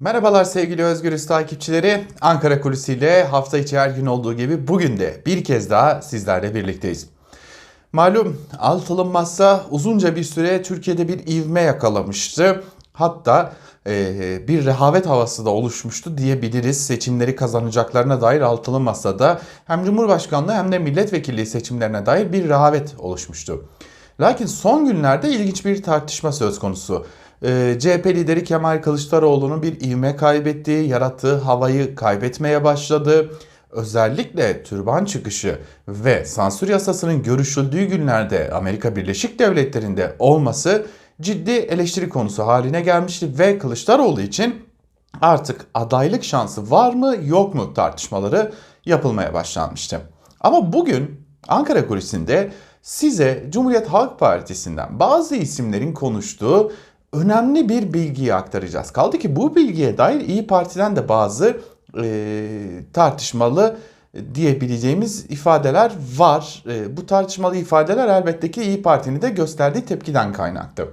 Merhabalar sevgili Özgürüz takipçileri. Ankara Kulisi ile hafta içi her gün olduğu gibi bugün de bir kez daha sizlerle birlikteyiz. Malum altılı uzunca bir süre Türkiye'de bir ivme yakalamıştı. Hatta e, bir rehavet havası da oluşmuştu diyebiliriz. Seçimleri kazanacaklarına dair altılı masada hem Cumhurbaşkanlığı hem de milletvekilliği seçimlerine dair bir rehavet oluşmuştu. Lakin son günlerde ilginç bir tartışma söz konusu. Ee, CHP lideri Kemal Kılıçdaroğlu'nun bir ivme kaybettiği, yarattığı havayı kaybetmeye başladı. Özellikle türban çıkışı ve sansür yasasının görüşüldüğü günlerde Amerika Birleşik Devletleri'nde olması ciddi eleştiri konusu haline gelmişti ve Kılıçdaroğlu için artık adaylık şansı var mı yok mu tartışmaları yapılmaya başlanmıştı. Ama bugün Ankara kulisinde size Cumhuriyet Halk Partisi'nden bazı isimlerin konuştuğu önemli bir bilgiyi aktaracağız. Kaldı ki bu bilgiye dair İyi Parti'den de bazı e, tartışmalı diyebileceğimiz ifadeler var. E, bu tartışmalı ifadeler elbette ki İyi Parti'nin de gösterdiği tepkiden kaynaklı.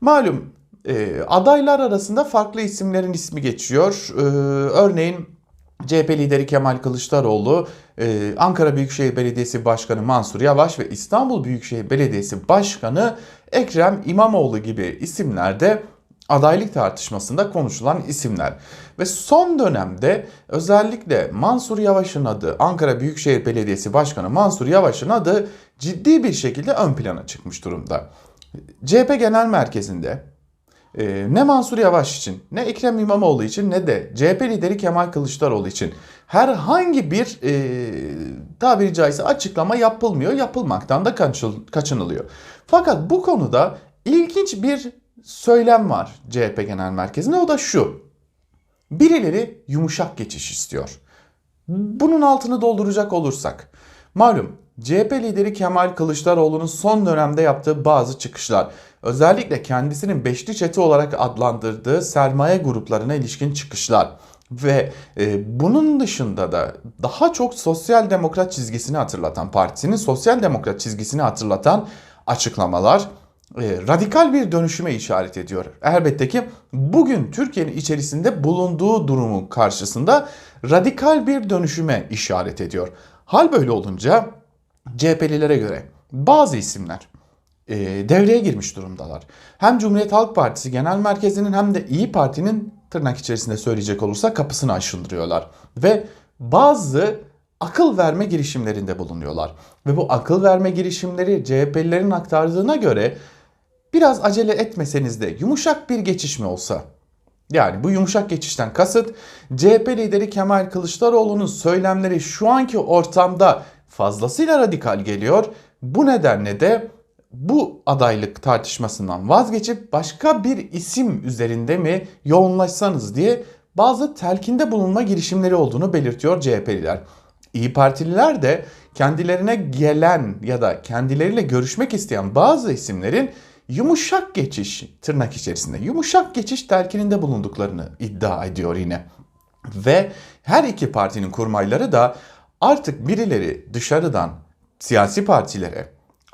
Malum e, adaylar arasında farklı isimlerin ismi geçiyor. E, örneğin CHP lideri Kemal Kılıçdaroğlu, e, Ankara Büyükşehir Belediyesi Başkanı Mansur Yavaş ve İstanbul Büyükşehir Belediyesi Başkanı Ekrem İmamoğlu gibi isimler de adaylık tartışmasında konuşulan isimler. Ve son dönemde özellikle Mansur Yavaş'ın adı, Ankara Büyükşehir Belediyesi Başkanı Mansur Yavaş'ın adı ciddi bir şekilde ön plana çıkmış durumda. CHP Genel Merkezi'nde ee, ne Mansur Yavaş için, ne Ekrem İmamoğlu için, ne de CHP lideri Kemal Kılıçdaroğlu için herhangi bir e, tabiri caizse açıklama yapılmıyor, yapılmaktan da kaçınılıyor. Fakat bu konuda ilginç bir söylem var CHP Genel Merkezi'nde o da şu. Birileri yumuşak geçiş istiyor. Bunun altını dolduracak olursak, malum CHP lideri Kemal Kılıçdaroğlu'nun son dönemde yaptığı bazı çıkışlar, özellikle kendisinin beşli çete olarak adlandırdığı sermaye gruplarına ilişkin çıkışlar ve e, bunun dışında da daha çok sosyal demokrat çizgisini hatırlatan, partisinin sosyal demokrat çizgisini hatırlatan açıklamalar e, radikal bir dönüşüme işaret ediyor. Elbette ki bugün Türkiye'nin içerisinde bulunduğu durumun karşısında radikal bir dönüşüme işaret ediyor. Hal böyle olunca CHP'lilere göre bazı isimler e, devreye girmiş durumdalar. Hem Cumhuriyet Halk Partisi Genel Merkezi'nin hem de İyi Parti'nin tırnak içerisinde söyleyecek olursa kapısını aşındırıyorlar. Ve bazı akıl verme girişimlerinde bulunuyorlar. Ve bu akıl verme girişimleri CHP'lilerin aktardığına göre biraz acele etmeseniz de yumuşak bir geçiş mi olsa? Yani bu yumuşak geçişten kasıt CHP lideri Kemal Kılıçdaroğlu'nun söylemleri şu anki ortamda fazlasıyla radikal geliyor. Bu nedenle de bu adaylık tartışmasından vazgeçip başka bir isim üzerinde mi yoğunlaşsanız diye bazı telkinde bulunma girişimleri olduğunu belirtiyor CHP'liler. İyi Partililer de kendilerine gelen ya da kendileriyle görüşmek isteyen bazı isimlerin yumuşak geçiş tırnak içerisinde yumuşak geçiş telkininde bulunduklarını iddia ediyor yine. Ve her iki partinin kurmayları da artık birileri dışarıdan siyasi partilere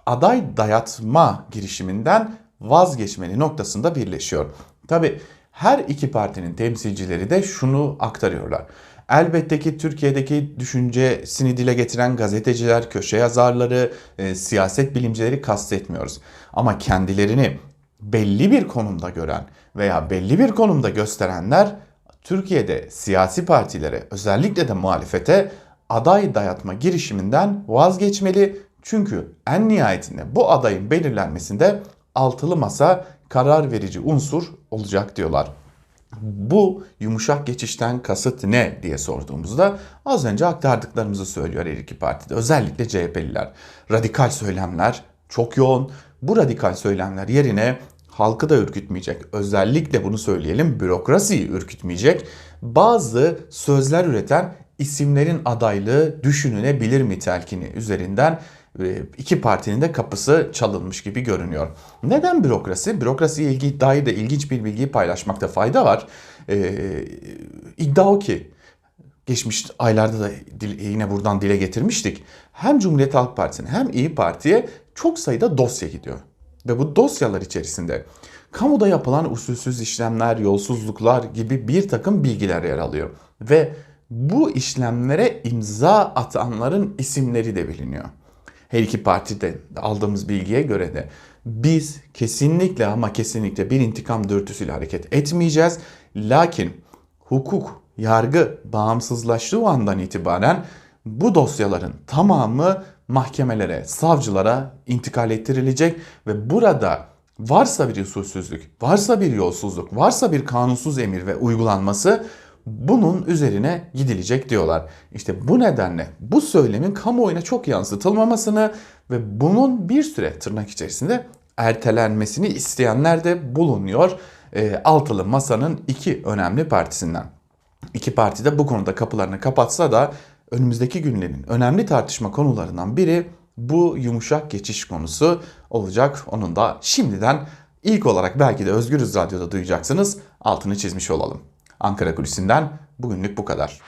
aday dayatma girişiminden vazgeçmeli noktasında birleşiyor. Tabi her iki partinin temsilcileri de şunu aktarıyorlar. Elbette ki Türkiye'deki düşüncesini dile getiren gazeteciler, köşe yazarları, e, siyaset bilimcileri kastetmiyoruz. Ama kendilerini belli bir konumda gören veya belli bir konumda gösterenler Türkiye'de siyasi partilere özellikle de muhalefete aday dayatma girişiminden vazgeçmeli. Çünkü en nihayetinde bu adayın belirlenmesinde altılı masa karar verici unsur olacak diyorlar. Bu yumuşak geçişten kasıt ne diye sorduğumuzda az önce aktardıklarımızı söylüyor her iki partide. Özellikle CHP'liler. Radikal söylemler çok yoğun. Bu radikal söylemler yerine halkı da ürkütmeyecek. Özellikle bunu söyleyelim bürokrasiyi ürkütmeyecek. Bazı sözler üreten isimlerin adaylığı düşünülebilir mi telkini üzerinden iki partinin de kapısı çalınmış gibi görünüyor. Neden bürokrasi? Bürokrasiye ilgi dair de ilginç bir bilgiyi paylaşmakta fayda var. Ee, iddia o ki geçmiş aylarda da yine buradan dile getirmiştik. Hem Cumhuriyet Halk Partisi'ne hem İyi Parti'ye çok sayıda dosya gidiyor. Ve bu dosyalar içerisinde kamuda yapılan usulsüz işlemler, yolsuzluklar gibi bir takım bilgiler yer alıyor. Ve bu işlemlere imza atanların isimleri de biliniyor. Her iki partide aldığımız bilgiye göre de biz kesinlikle ama kesinlikle bir intikam dürtüsüyle hareket etmeyeceğiz. Lakin hukuk, yargı bağımsızlaştığı andan itibaren bu dosyaların tamamı mahkemelere, savcılara intikal ettirilecek ve burada varsa bir usulsüzlük, varsa bir yolsuzluk, varsa bir kanunsuz emir ve uygulanması bunun üzerine gidilecek diyorlar. İşte bu nedenle bu söylemin kamuoyuna çok yansıtılmamasını ve bunun bir süre tırnak içerisinde ertelenmesini isteyenler de bulunuyor. E, altılı Masa'nın iki önemli partisinden. İki parti de bu konuda kapılarını kapatsa da önümüzdeki günlerin önemli tartışma konularından biri bu yumuşak geçiş konusu olacak. Onun da şimdiden ilk olarak belki de Özgürüz Radyo'da duyacaksınız. Altını çizmiş olalım. Ankara Kulisi'nden bugünlük bu kadar.